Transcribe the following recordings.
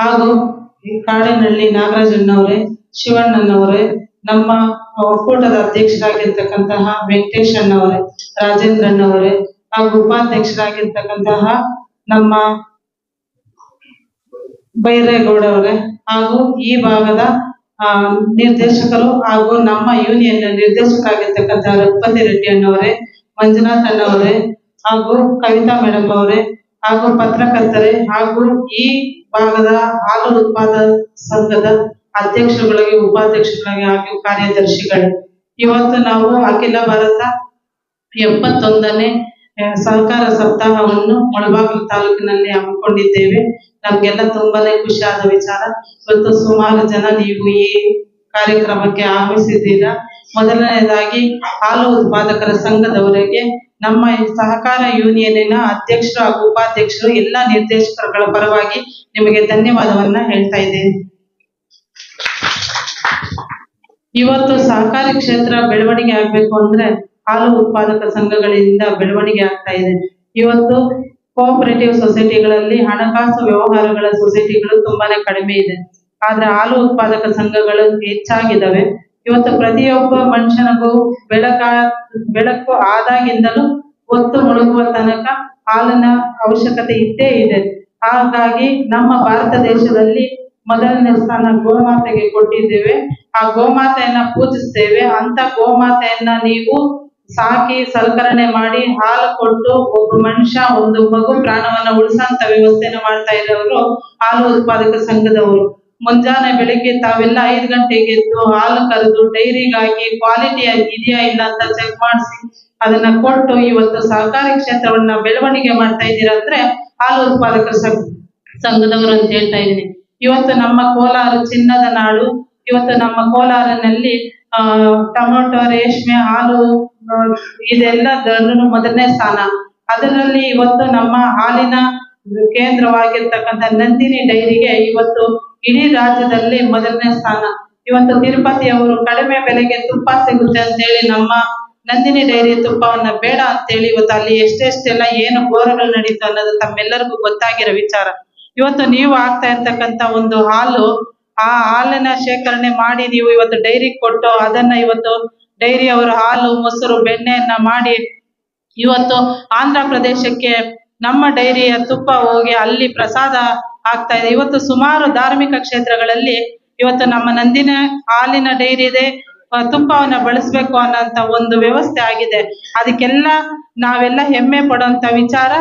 ಹಾಗೂ ಈ ಕಾಡಿನಲ್ಲಿ ನಾಗರಾಜಣ್ಣವರೇ ಶಿವಣ್ಣನವರೇ, ನಮ್ಮ ಒಕ್ಕೂಟದ ಅಧ್ಯಕ್ಷರಾಗಿರ್ತಕ್ಕಂತಹ ವೆಂಕಟೇಶ್ ಅಣ್ಣವರೇ ರಾಜೇಂದ್ರಣ್ಣವರೇ ಹಾಗೂ ಉಪಾಧ್ಯಕ್ಷರಾಗಿರ್ತಕ್ಕಂತಹ ನಮ್ಮ ಬೈರೇಗೌಡ ಅವರೇ ಹಾಗೂ ಈ ಭಾಗದ ನಿರ್ದೇಶಕರು ಹಾಗೂ ನಮ್ಮ ಯೂನಿಯನ್ ನಿರ್ದೇಶಕರಾಗಿರ್ತಕ್ಕಂಥ ರಘುಪತಿ ರೆಡ್ಡಿ ಅಣ್ಣವರೇ ಮಂಜುನಾಥ್ ಅಣ್ಣವರೇ ಹಾಗೂ ಕವಿತಾ ಮೇಡಮ್ ಅವರೇ ಹಾಗೂ ಪತ್ರಕರ್ತರೇ ಹಾಗೂ ಈ ಭಾಗದ ಹಾಲು ಉತ್ಪಾದಕ ಸಂಘದ ಅಧ್ಯಕ್ಷರುಗಳಿಗೆ, ಉಪಾಧ್ಯಕ್ಷರುಗಳಿಗೆ ಹಾಗೂ ಕಾರ್ಯದರ್ಶಿಗಳು. ಇವತ್ತು ನಾವು ಅಖಿಲ ಭಾರತ ಎಪ್ಪತ್ತೊಂದನೇ ಸಹಕಾರ ಸಪ್ತಾಹವನ್ನು ಮುಳಬಾಗಿಲು ತಾಲೂಕಿನಲ್ಲಿ ಹಮ್ಮಿಕೊಂಡಿದ್ದೇವೆ. ನಮ್ಗೆಲ್ಲ ತುಂಬಾನೇ ಖುಷಿಯಾದ ವಿಚಾರ. ಇವತ್ತು ಸುಮಾರು ಜನ ನೀವು ಈ ಕಾರ್ಯಕ್ರಮಕ್ಕೆ ಆಗಮಿಸಿದ್ದೀರಾ. ಮೊದಲನೇದಾಗಿ ಹಾಲು ಉತ್ಪಾದಕರ ಸಂಘದವರಿಗೆ ನಮ್ಮ ಸಹಕಾರ ಯೂನಿಯನ್ನಿನ ಅಧ್ಯಕ್ಷರು ಹಾಗೂ ಉಪಾಧ್ಯಕ್ಷರು ಎಲ್ಲ ನಿರ್ದೇಶಕರುಗಳ ಪರವಾಗಿ ನಿಮಗೆ ಧನ್ಯವಾದವನ್ನ ಹೇಳ್ತಾ ಇದ್ದೇನೆ. ಇವತ್ತು ಸಹಕಾರಿ ಕ್ಷೇತ್ರ ಬೆಳವಣಿಗೆ ಆಗ್ಬೇಕು ಅಂದ್ರೆ ಹಾಲು ಉತ್ಪಾದಕ ಸಂಘಗಳಿಂದ ಬೆಳವಣಿಗೆ ಆಗ್ತಾ ಇದೆ. ಇವತ್ತು ಕೋಆಪರೇಟಿವ್ ಸೊಸೈಟಿಗಳಲ್ಲಿ ಹಣಕಾಸು ವ್ಯವಹಾರಗಳ ಸೊಸೈಟಿಗಳು ತುಂಬಾನೇ ಕಡಿಮೆ ಇದೆ. ಆದ್ರೆ ಹಾಲು ಉತ್ಪಾದಕ ಸಂಘಗಳು ಹೆಚ್ಚಾಗಿದ್ದಾವೆ. ಇವತ್ತು ಪ್ರತಿಯೊಬ್ಬ ಮನುಷ್ಯನಿಗೂ ಬೆಳಕ, ಬೆಳಕು ಆದಾಗಿಂದಲೂ ಹೊತ್ತು ಮುಳುಗುವ ತನಕ ಹಾಲಿನ ಅವಶ್ಯಕತೆ ಇದ್ದೇ ಇದೆ. ಹಾಗಾಗಿ ನಮ್ಮ ಭಾರತ ದೇಶದಲ್ಲಿ ಮೊದಲನೇ ಸ್ಥಾನ ಗೋಮಾತೆಗೆ ಕೊಟ್ಟಿದ್ದೇವೆ. ಆ ಗೋಮಾತೆಯನ್ನ ಪೂಜಿಸ್ತೇವೆ. ಅಂತ ಗೋಮಾತೆಯನ್ನ ನೀವು ಸಾಕಿ ಸಲಕರಣೆ ಮಾಡಿ ಹಾಲು ಕೊಟ್ಟು ಒಬ್ಬ ಮನುಷ್ಯ, ಒಂದು ಮಗು ಪ್ರಾಣವನ್ನ ಉಳಿಸಂತ ವ್ಯವಸ್ಥೆನ ಮಾಡ್ತಾ ಇದ್ದವರು ಹಾಲು ಉತ್ಪಾದಕ ಸಂಘದವರು. ಮುಂಜಾನೆ ಬೆಳಿಗ್ಗೆ ತಾವೆಲ್ಲ ಐದು ಗಂಟೆಗೆ ಎದ್ದು ಹಾಲು ಕರೆದು ಡೈರಿಗಾಗಿ ಕ್ವಾಲಿಟಿ ಇದೆಯಾ ಇಲ್ಲ ಅಂತ ಚೆಕ್ ಮಾಡಿಸಿ, ಅದನ್ನ ಕೊಟ್ಟು ಇವತ್ತು ಸಹಕಾರಿ ಕ್ಷೇತ್ರವನ್ನ ಬೆಳವಣಿಗೆ ಮಾಡ್ತಾ ಇದ್ದೀರಾ ಅಂದ್ರೆ ಹಾಲು ಉತ್ಪಾದಕರ ಸಂಘ, ಸಂಘದವರು ಅಂತ ಹೇಳ್ತಾ ಇದ್ದೀನಿ. ಇವತ್ತು ನಮ್ಮ ಕೋಲಾರ ಚಿನ್ನದ ನಾಡು, ಇವತ್ತು ನಮ್ಮ ಕೋಲಾರನಲ್ಲಿ, ಆ, ಟೊಮೊಟೊ, ರೇಷ್ಮೆ, ಹಾಲು ಇದೆಲ್ಲ ಇದೆಲ್ಲದರಲ್ಲೂ ಮೊದಲನೇ ಸ್ಥಾನ. ಅದರಲ್ಲಿ ಇವತ್ತು ನಮ್ಮ ಹಾಲಿನ ಕೇಂದ್ರವಾಗಿರ್ತಕ್ಕಂಥ ನಂದಿನಿ ಡೈರಿಗೆ ಇವತ್ತು ಇಡೀ ರಾಜ್ಯದಲ್ಲಿ ಮೊದಲನೇ ಸ್ಥಾನ. ಇವತ್ತು ತಿರುಪತಿ ಅವರು ಕಡಿಮೆ ಬೆಲೆಗೆ ತುಪ್ಪ ಸಿಗುತ್ತೆ ಅಂತೇಳಿ ನಮ್ಮ ನಂದಿನಿ ಡೈರಿ ತುಪ್ಪವನ್ನ ಬೇಡ ಅಂತೇಳಿ ಇವತ್ತು ಅಲ್ಲಿ ಎಷ್ಟೆಷ್ಟೆಲ್ಲ ಏನು ಘೋರಗಳು ನಡೀತು ಅನ್ನೋದು ತಮ್ಮೆಲ್ಲರಿಗೂ ಗೊತ್ತಾಗಿರೋ ವಿಚಾರ. ಇವತ್ತು ನೀವು ಆಗ್ತಾ ಇರ್ತಕ್ಕಂತ ಒಂದು ಹಾಲು, ಆ ಹಾಲಿನ ಶೇಖರಣೆ ಮಾಡಿ ನೀವು ಇವತ್ತು ಡೈರಿ ಕೊಟ್ಟು ಅದನ್ನ ಇವತ್ತು ಡೈರಿ ಅವರು ಹಾಲು, ಮೊಸರು, ಬೆಣ್ಣೆಯನ್ನ ಮಾಡಿ ಇವತ್ತು ಆಂಧ್ರ ಪ್ರದೇಶಕ್ಕೆ ನಮ್ಮ ಡೈರಿಯ ತುಪ್ಪ ಹೋಗಿ ಅಲ್ಲಿ ಪ್ರಸಾದ ಆಗ್ತಾ ಇದೆ. ಇವತ್ತು ಸುಮಾರು ಧಾರ್ಮಿಕ ಕ್ಷೇತ್ರಗಳಲ್ಲಿ ಇವತ್ತು ನಮ್ಮ ನಂದಿನ ಹಾಲಿನ ಡೈರಿ ಇದೆ. ತುಪ್ಪವನ್ನ ಬಳಸಬೇಕು ಅನ್ನೋಂತ ಒಂದು ವ್ಯವಸ್ಥೆ ಆಗಿದೆ. ಅದಕ್ಕೆಲ್ಲ ನಾವೆಲ್ಲ ಹೆಮ್ಮೆ ಪಡುವಂತ ವಿಚಾರ,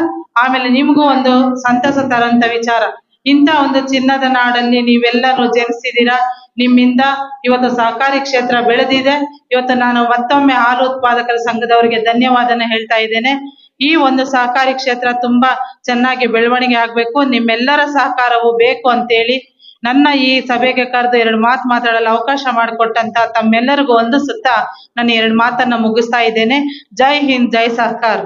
ಆಮೇಲೆ ನಿಮಗೂ ಒಂದು ಸಂತಸ ತರಂತ ವಿಚಾರ. ಇಂಥ ಒಂದು ಚಿನ್ನದ ನಾಡಲ್ಲಿ ನೀವೆಲ್ಲರೂ ಜನಿಸಿದೀರಾ ನಿಮ್ಮಿಂದ ಇವತ್ತು ಸಹಕಾರಿ ಕ್ಷೇತ್ರ ಬೆಳೆದಿದೆ. ಇವತ್ತು ನಾನು ಮತ್ತೊಮ್ಮೆ ಹಾಲು ಉತ್ಪಾದಕರ ಸಂಘದವರಿಗೆ ಧನ್ಯವಾದನ ಹೇಳ್ತಾ ಇದ್ದೇನೆ. ಈ ಒಂದು ಸಹಕಾರಿ ಕ್ಷೇತ್ರ ತುಂಬಾ ಚೆನ್ನಾಗಿ ಬೆಳವಣಿಗೆ ಆಗ್ಬೇಕು. ನಿಮ್ಮೆಲ್ಲರ ಸಹಕಾರವು ಬೇಕು ಅಂತೇಳಿ ನನ್ನ ಈ ಸಭೆಗೆ ಕರೆದು ಎರಡು ಮಾತು ಮಾತಾಡಲು ಅವಕಾಶ ಮಾಡಿಕೊಟ್ಟಂತ ತಮ್ಮೆಲ್ಲರಿಗೂ ಒಂದು ಸುತ್ತ ನಾನು ಎರಡು ಮಾತನ್ನ ಮುಗಿಸ್ತಾ ಇದ್ದೇನೆ. ಜೈ ಹಿಂದ್, ಜೈ ಸಹಕಾರ